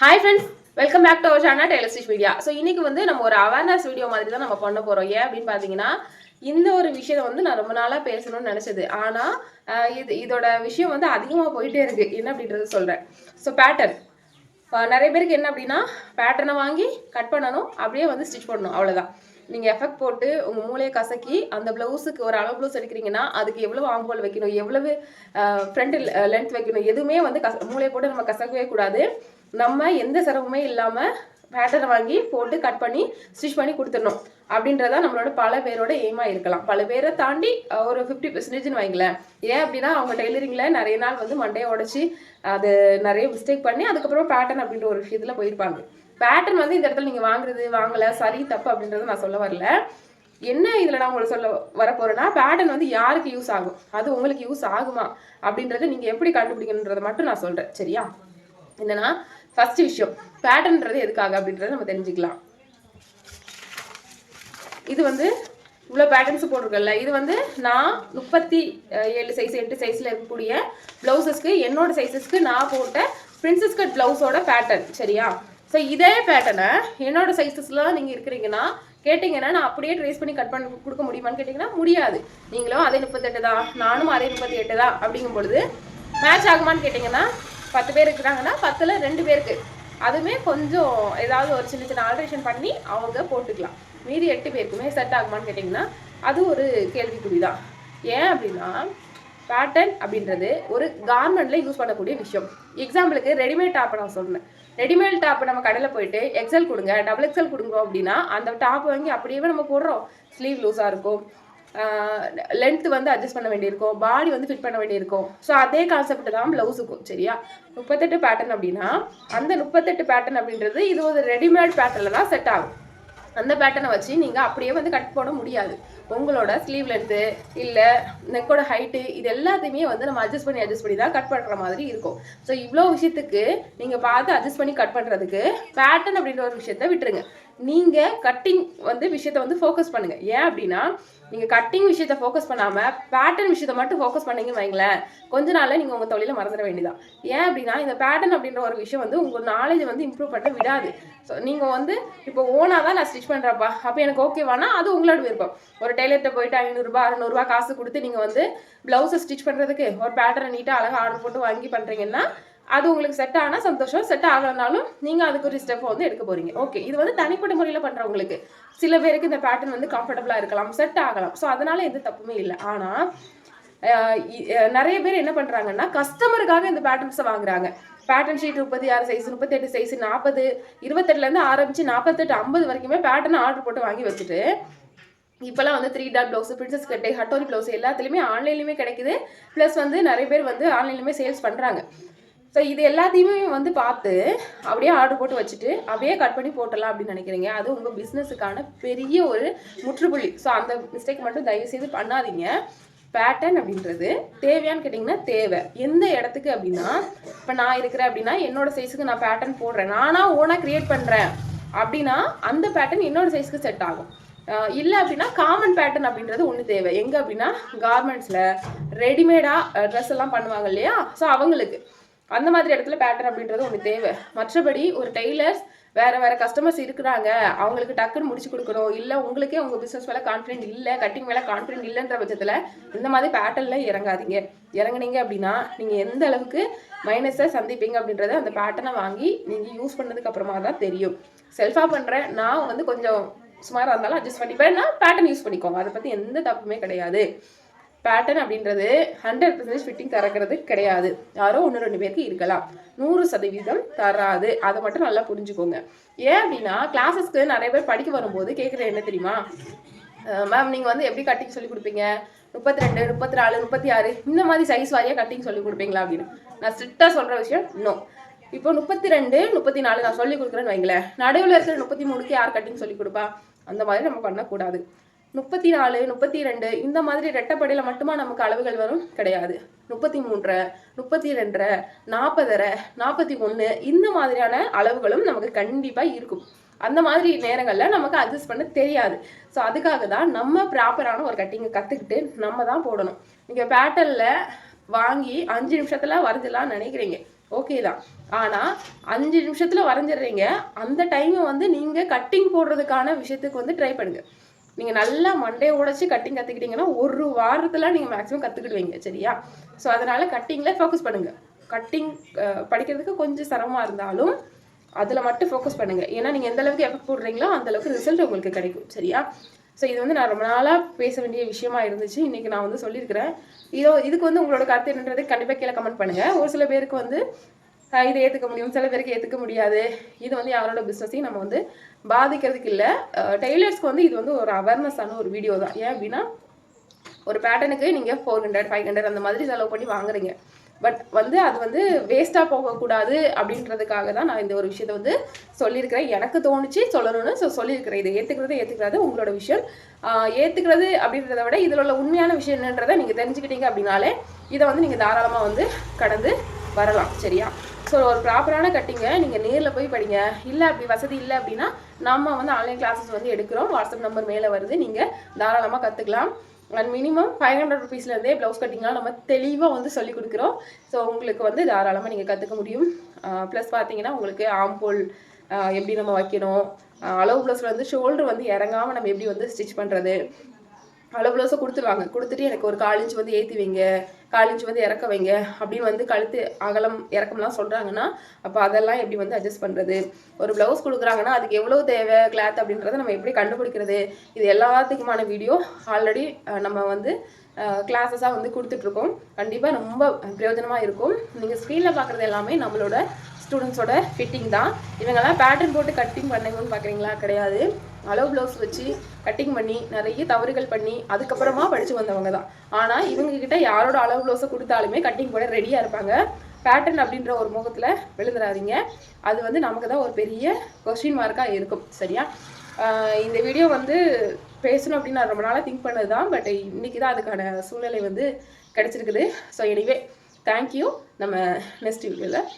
Hi friends welcome back to our channel tailor media so இன்னைக்கு வந்து நம்ம ஒரு அவேர்னஸ் வீடியோ மாதிரி தான் நம்ம பண்ண போகிறோம் ஏன் அப்படின்னு பார்த்தீங்கன்னா இந்த ஒரு விஷயம் வந்து நான் ரொம்ப நாளாக பேசணும்னு நினச்சது. ஆனால் இது இதோட விஷயம் வந்து அதிகமாக போயிட்டே இருக்குது என்ன அப்படின்றது சொல்கிறேன் ஸோ பேட்டர்ன் நிறைய பேருக்கு என்ன அப்படின்னா பேட்டர்னை வாங்கி கட் பண்ணணும். அப்படியே வந்து ஸ்டிச் பண்ணணும் அவ்வளோதான் நீங்கள் எஃபெக்ட் போட்டு உங்கள் மூளையை கசக்கி அந்த ப்ளவுஸுக்கு ஒரு அளவு ப்ளவுஸ் எடுக்கிறீங்கன்னா அதுக்கு எவ்வளோ ஆம்போல் வைக்கணும்? எவ்வளவு ஃப்ரண்ட் லென்த் வைக்கணும்? எதுவுமே வந்து கச மூளையை போட்டு நம்ம கசக்கவே கூடாது. நம்ம எந்த சிரமமே இல்லாமல் பேட்டர்னை வாங்கி போட்டு கட் பண்ணி ஸ்டிச் பண்ணி கொடுத்துடணும். அப்படின்றதா நம்மளோட பல பேரோட எய்மா இருக்கலாம். பல பேரை தாண்டி ஒரு ஃபிஃப்டி பர்சன்டேஜ்னு வைங்களேன். ஏன் அப்படின்னா அவங்க டெய்லரிங்கில் நிறைய நாள் வந்து மண்டையை உடச்சி அது நிறைய மிஸ்டேக் பண்ணி அதுக்கப்புறம் பேட்டர்ன் அப்படின்ற ஒரு விஷயத்தில் போயிருப்பாங்க. பேட்டர்ன் வந்து இந்த இடத்துல நீங்கள் வாங்குறது வாங்கலை சரி தப்பு அப்படின்றத நான் சொல்ல வரல. என்ன இதில் நான் உங்களுக்கு சொல்ல வரப்போறேன்னா பேட்டர்ன் வந்து யாருக்கு யூஸ் ஆகும்? அது உங்களுக்கு யூஸ் ஆகுமா? அப்படின்றத நீங்கள் எப்படி கண்டுபிடிக்கணுன்றதை மட்டும் நான் சொல்கிறேன் சரியா? என்னன்னா ஃபர்ஸ்ட் விஷயம் பேட்டர்ன்றது எதுக்காக அப்படின்றத நம்ம தெரிஞ்சுக்கலாம். இது வந்து இவ்வளோ பேட்டர்ன்ஸ் போட்டிருக்கல இது வந்து நான் முப்பத்தி ஏழு சைஸ் எட்டு சைஸில் இருக்கக்கூடிய ப்ளவுசஸ்க்கு என்னோட சைஸஸ்க்கு நான் போட்ட பிரின்சஸ் கட் ப்ளவுஸோட பேட்டர்ன் சரியா? ஸோ இதே பேட்டர்னை என்னோட சைஸஸ்லாம் நீங்கள் இருக்கிறீங்கன்னா கேட்டிங்கன்னா நான் அப்படியே ட்ரேஸ் பண்ணி கட் பண்ணி கொடுக்க முடியுமான்னு கேட்டிங்கன்னா முடியாது. நீங்களும் அதே முப்பத்தெட்டு தான் நானும் அதே முப்பத்தி எட்டு தான் அப்படிங்கும் பொழுது மேட்ச் ஆகுமான்னு கேட்டிங்கன்னா பத்து பேர் இருக்கிறாங்கன்னா பத்தில் ரெண்டு பேருக்கு. அதுவுமே கொஞ்சம் ஏதாவது ஒரு சின்ன சின்ன ஆல்ட்ரேஷன் பண்ணி அவங்க போட்டுக்கலாம். மீதி எட்டு பேருக்குமே செட் ஆகுமான்னு கேட்டிங்கன்னா அது ஒரு கேள்விக்குறி தான் ஏன் அப்படின்னா பேட்டர்ன் அப்படின்றது ஒரு கார்மெண்ட்டில் யூஸ் பண்ணக்கூடிய விஷயம். எக்ஸாம்பிளுக்கு ரெடிமேட் டாப்பை நான் சொன்னேன். ரெடிமேட் டாப் நம்ம கடையில் போயிட்டு எக்ஸல் கொடுங்க டபுள் எக்ஸல் கொடுங்க அப்படின்னா அந்த டாப் வாங்கி அப்படியே நம்ம போடுறோம். ஸ்லீவ் லூஸாக இருக்கும். லென்த் வந்து அட்ஜஸ்ட் பண்ண வேண்டியிருக்கும். பாடி வந்து ஃபிட் பண்ண வேண்டியிருக்கும். ஸோ அதே கான்செப்ட் தான் ப்ளவுஸுக்கும் சரியா? முப்பத்தெட்டு பேட்டர்ன் அப்படின்னா அந்த முப்பத்தெட்டு பேட்டர்ன் அப்படின்றது இது ஒரு ரெடிமேட் பேட்டர்னில் தான் செட் ஆகும். அந்த பேட்டர்னை வச்சு நீங்கள் அப்படியே வந்து கட் போட முடியாது. உங்களோட ஸ்லீவ் லென்த்து இல்லை நெக்கோட ஹைட்டு இது எல்லாத்தையுமே வந்து நம்ம அட்ஜஸ்ட் பண்ணி அட்ஜஸ்ட் பண்ணி தான் கட் பண்ணுற மாதிரி இருக்கும். ஸோ இவ்வளோ விஷயத்துக்கு நீங்கள் பார்த்து அட்ஜஸ்ட் பண்ணி கட் பண்ணுறதுக்கு பேட்டர்ன் அப்படின்ற ஒரு விஷயத்த விட்டுருங்க. நீங்கள் கட்டிங் வந்து விஷயத்த வந்து ஃபோக்கஸ் பண்ணுங்கள் ஏன் அப்படின்னா நீங்கள் கட்டிங் விஷயத்த ஃபோக்கஸ் பண்ணாமல் பேட்டர்ன் விஷயத்த மட்டும் ஃபோக்கஸ் பண்ணீங்கன்னு வைங்களேன் கொஞ்ச நாளில் நீங்கள் உங்கள் தொழிலை மறந்துட வேண்டியதான் ஏன் அப்படின்னா இந்த பேட்டர்ன் அப்படின்ற ஒரு விஷயம் வந்து உங்கள் நாலேஜ் வந்து இம்ப்ரூவ் பண்ண விடாது. ஸோ நீங்கள் வந்து இப்போ ஓனாக தான் நான் ஸ்டிச் பண்ணுறப்பா அப்போ எனக்கு ஓகேவானா அது உங்களோட விருப்பம். ஒரு டெய்லர்கிட்ட போயிட்டு ஐநூறுரூபா அறநூறுபா காசு கொடுத்து நீங்கள் வந்து ப்ளவுஸை ஸ்டிச் பண்ணுறதுக்கு ஒரு பேட்டர்னை நீட்டாக அழகாக ஆர்டர் போட்டு வாங்கி பண்ணுறீங்கன்னா அது உங்களுக்கு செட் ஆனால் சந்தோஷம் செட் ஆகலைனாலும் நீங்கள் அதுக்கு ஒரு ஸ்டெப் வந்து எடுக்க போகிறீங்க ஓகே இது வந்து தனிப்பட்ட முறையில் பண்ணுறவங்களுக்கு சில பேருக்கு இந்த பேட்டர்ன் வந்து கம்ஃபர்டபுளாக இருக்கலாம் செட் ஆகலாம். ஸோ அதனால் எந்த தப்புமே இல்லை. ஆனால் நிறைய பேர் என்ன பண்ணுறாங்கன்னா கஸ்டமருக்காக இந்த பேட்டர்ன்ஸை வாங்குறாங்க. பேட்டர்ன் ஷீட் முப்பத்தி ஆறு சைஸ் முப்பத்தெட்டு சைஸ் நாற்பது இருபத்தெட்டுலேருந்து ஆரம்பித்து நாற்பத்தெட்டு ஐம்பது வரைக்குமே பேட்டர்ன் ஆர்டர் போட்டு வாங்கி வச்சுட்டு இப்போலாம் வந்து த்ரீ டாட் ப்ளவுஸ் பிரின்சஸ் கட்டை ஹட்டோரி ப்ளவுஸ் எல்லாத்துலேயுமே ஆன்லைன்லையுமே கிடைக்குது. ப்ளஸ் வந்து நிறைய பேர் வந்து ஆன்லைன்லையுமே சேல்ஸ் பண்ணுறாங்க ஸோ இது எல்லாத்தையுமே வந்து பார்த்து அப்படியே ஆர்டர் போட்டு வச்சுட்டு அப்படியே கட் பண்ணி போட்டலாம் அப்படின்னு நினைக்கிறீங்க. அது உங்கள் பிஸ்னஸுக்கான பெரிய ஒரு முற்றுப்புள்ளி. ஸோ அந்த மிஸ்டேக் மட்டும் தயவு செய்து பண்ணாதீங்க. பேட்டர்ன் அப்படின்றது தேவையான்னு கேட்டிங்கன்னா தேவை. எந்த இடத்துக்கு அப்படின்னா இப்போ நான் இருக்கிறேன் அப்படின்னா என்னோட சைஸுக்கு நான் பேட்டர்ன் போடுறேன். நானாக ஓனாக க்ரியேட் பண்ணுறேன் அப்படின்னா அந்த பேட்டர்ன் என்னோட சைஸ்க்கு செட் ஆகும். இல்லை அப்படின்னா காமன் பேட்டர்ன் அப்படின்றது ஒன்று தேவை. எங்கே அப்படின்னா கார்மெண்ட்ஸில் ரெடிமேடாக ட்ரெஸ் எல்லாம் பண்ணுவாங்க இல்லையா? ஸோ அவங்களுக்கு. அந்த மாதிரி இடத்துல பேட்டர்ன் அப்படின்றது ஒன்று தேவை. மற்றபடி ஒரு டெய்லர்ஸ் வேற வேற கஸ்டமர்ஸ் இருக்கிறாங்க. அவங்களுக்கு டக்குன்னு முடிச்சு கொடுக்கணும். இல்லை உங்களுக்கே உங்கள் பிஸ்னஸ் மேலே கான்ஃபிடென்ட் இல்லை கட்டிங் மேலே கான்ஃபிடென்ட் இல்லைன்ற பட்சத்தில் இந்த மாதிரி பேட்டர்னில் இறங்காதீங்க. இறங்குனீங்க அப்படின்னா நீங்கள் எந்த அளவுக்கு மைனஸை சந்திப்பீங்க அப்படின்றத அந்த பேட்டர்னை வாங்கி நீங்கள் யூஸ் பண்ணதுக்கு அப்புறமா தான் தெரியும். செல்ஃபாக பண்ணுறேன் நான் வந்து கொஞ்சம் சுமாராக இருந்தாலும் அட்ஜஸ்ட் பண்ணிப்பேன் நான் பேட்டர்ன் யூஸ் பண்ணிக்கோங்க. அதை பற்றி எந்த தப்புமே கிடையாது. பேட்டர்ன் அப்படின்றது ஹண்ட்ரட் பர்சன்டேஜ் ஃபிட்டிங் தரக்கிறது கிடையாது. யாரோ ஒன்று ரெண்டு பேருக்கு இருக்கலாம். நூறு சதவீதம் தராது. அதை மட்டும் நல்லா புரிஞ்சுக்கோங்க. ஏன் அப்படின்னா கிளாஸஸ்க்கு நிறைய பேர் படிக்க வரும்போது கேட்குறது என்ன தெரியுமா? மேம் நீங்கள் வந்து எப்படி கட்டிங் சொல்லி கொடுப்பீங்க? முப்பத்தி ரெண்டு முப்பத்தி நாலு முப்பத்தி ஆறு இந்த மாதிரி சைஸ் வாரியாக கட்டிங் சொல்லி கொடுப்பீங்களா அப்படின்னு. நான் ஸ்ட்ரிக்டாக சொல்கிற விஷயம் நோ இப்போ முப்பத்தி ரெண்டு முப்பத்தி நாலு நான் சொல்லி கொடுக்குறேன்னு வைங்களேன். நடுவில் இருக்கிற முப்பத்தி மூணுக்கு யார் கட்டிங் சொல்லி கொடுப்பா? அந்த மாதிரி நம்ம பண்ணக்கூடாது. முப்பத்தி நாலு முப்பத்தி ரெண்டு இந்த மாதிரி ரெட்டப்படையில் மட்டுமா நமக்கு அளவுகள் வரும்? கிடையாது. முப்பத்தி மூன்றரை முப்பத்தி ரெண்டரை நாற்பதரை நாற்பத்தி ஒன்று இந்த மாதிரியான அளவுகளும் நமக்கு கண்டிப்பாக இருக்கும். அந்த மாதிரி நேரங்களில் நமக்கு அட்ஜஸ்ட் பண்ண தெரியாது. ஸோ அதுக்காக தான் நம்ம ப்ராப்பரான ஒரு கட்டிங்கை கற்றுக்கிட்டு நம்ம தான் போடணும். நீங்கள் பேட்டலில் வாங்கி அஞ்சு நிமிஷத்தில் வரைஞ்சலாம் நினைக்கிறீங்க. ஓகே தான். ஆனால் அஞ்சு நிமிஷத்தில் வரைஞ்சிடுறீங்க. அந்த டைமை வந்து நீங்கள் கட்டிங் போடுறதுக்கான விஷயத்துக்கு வந்து ட்ரை பண்ணுங்கள் நீங்கள் நல்லா மண்டையை உடைச்சி கட்டிங் கற்றுக்கிட்டீங்கன்னா ஒரு வாரத்தில் நீங்கள் மேக்ஸிமம் கற்றுக்கிடுவீங்க சரியா? ஸோ அதனால் கட்டிங்கில் ஃபோக்கஸ் பண்ணுங்கள் கட்டிங் படிக்கிறதுக்கு கொஞ்சம் சிரமமாக இருந்தாலும் அதில் மட்டும் ஃபோக்கஸ் பண்ணுங்கள் ஏன்னா நீங்கள் எந்த அளவுக்கு எஃபெக்ட் போடுறீங்களோ அந்தளவுக்கு ரிசல்ட் உங்களுக்கு கிடைக்கும் சரியா? ஸோ இது வந்து நான் ரொம்ப நாளாக பேச வேண்டிய விஷயமா இருந்துச்சு. இன்றைக்கி நான் வந்து சொல்லியிருக்கிறேன். இதோ இதுக்கு வந்து உங்களோட கருத்து என்னன்றது கண்டிப்பாக கீழே கமெண்ட் பண்ணுங்கள் ஒரு சில பேருக்கு வந்து இதை ஏற்றுக்க முடியும். சில பேருக்கு ஏற்றுக்க முடியாது. இது வந்து யாரோட பிஸ்னஸையும் நம்ம வந்து பாதிக்கிறதுக்கு இல்லை. டெய்லர்ஸ்க்கு வந்து இது வந்து ஒரு அவேர்னஸான ஒரு வீடியோ தான். ஏன் அப்படின்னா ஒரு பேட்டர்னுக்கு நீங்கள் ஃபோர் ஹண்ட்ரட் ஃபைவ் ஹண்ட்ரட் அந்த மாதிரி செலவு பண்ணி வாங்குறீங்க. பட் வந்து அது வந்து வேஸ்ட்டாக போகக்கூடாது அப்படின்றதுக்காக தான் நான் இந்த ஒரு விஷயத்தை வந்து சொல்லியிருக்கிறேன். எனக்கு தோணுச்சு சொல்லணும்னு ஸோ சொல்லியிருக்கிறேன். இதை ஏற்றுக்கிறது ஏற்றுக்கிறது உங்களோட விஷயம். ஏற்றுக்கிறது அப்படின்றத விட இதில் உள்ள உண்மையான விஷயம் என்னன்றதை நீங்கள் தெரிஞ்சுக்கிட்டீங்க அப்படின்னாலே இதை வந்து நீங்கள் தாராளமாக வந்து கடந்து வரலாம். சரியா? ஸோ ஒரு ப்ராப்பரான கட்டிங்கை நீங்கள் நேரில் போய் படிங்க. இல்லை அப்படி வசதி இல்லை அப்படின்னா நம்ம வந்து ஆன்லைன் கிளாஸஸ் வந்து எடுக்கிறோம். வாட்ஸ்அப் நம்பர் மேலே வருது. நீங்கள் தாராளமாக கற்றுக்கலாம் அண்ட் மினிமம் ஃபைவ் ஹண்ட்ரட் ருபீஸ்லேருந்தே ப்ளவுஸ் கட்டிங்லாம் நம்ம தெளிவாக வந்து சொல்லி கொடுக்குறோம். ஸோ உங்களுக்கு வந்து தாராளமாக நீங்கள் கற்றுக்க முடியும். ப்ளஸ் பார்த்தீங்கன்னா உங்களுக்கு ஆம்போல் எப்படி நம்ம வைக்கணும்? அளவு ப்ளவுஸில் வந்து ஷோல்டர் வந்து இறங்காமல் நம்ம எப்படி வந்து ஸ்டிச் பண்ணுறது அளவு ப்ளவுஸை கொடுத்துருவாங்க. கொடுத்துட்டு எனக்கு ஒரு கால் இன்ச் வந்து ஏற்றி வைங்க கால் இன்ச் வந்து இறக்க வைங்க அப்படின்னு வந்து கழுத்து அகலம் இறக்கம்லாம் சொல்கிறாங்கன்னா அப்போ அதெல்லாம் எப்படி வந்து அட்ஜஸ்ட் பண்ணுறது ஒரு ப்ளவுஸ் கொடுக்குறாங்கன்னா அதுக்கு எவ்வளோ தேவை கிளாத் அப்படின்றத நம்ம எப்படி கண்டுபிடிக்கிறது? இது எல்லாத்துக்குமான வீடியோ ஆல்ரெடி நம்ம வந்து கிளாஸஸாக வந்து கொடுத்துட்ருக்கோம். கண்டிப்பாக ரொம்ப பிரயோஜனமாக இருக்கும். நீங்கள் ஸ்க்ரீனில் பார்க்குறது எல்லாமே நம்மளோட ஸ்டூடெண்ட்ஸோட ஃபிட்டிங் தான். இவங்கெல்லாம் பேட்டர்ன் போட்டு கட்டிங் பண்ணுங்கன்னு பார்க்குறீங்களா கிடையாது. அளவு ப்ளவுஸ் வச்சு கட்டிங் பண்ணி நிறைய தவறுகள் பண்ணி அதுக்கப்புறமா படித்து வந்தவங்க தான். ஆனால் இவங்க கிட்ட யாரோட அளவு ப்ளவுஸை கொடுத்தாலுமே கட்டிங் போட ரெடியாக இருப்பாங்க. பேட்டர்ன் அப்படின்ற ஒரு முகத்தில் விழுந்துடாதீங்க அது வந்து நமக்கு தான் ஒரு பெரிய கொஸ்டின் மார்க்காக இருக்கும். சரியா? இந்த வீடியோ வந்து பேசணும் அப்படின்னு நான் ரொம்ப நாளாக திங்க் பண்ணது தான் பட் இன்னைக்கு தான் அதுக்கான சூழ்நிலை வந்து கிடச்சிருக்குது. ஸோ எனிவே தேங்க்யூ நம்ம நெக்ஸ்ட் வீடியோவில்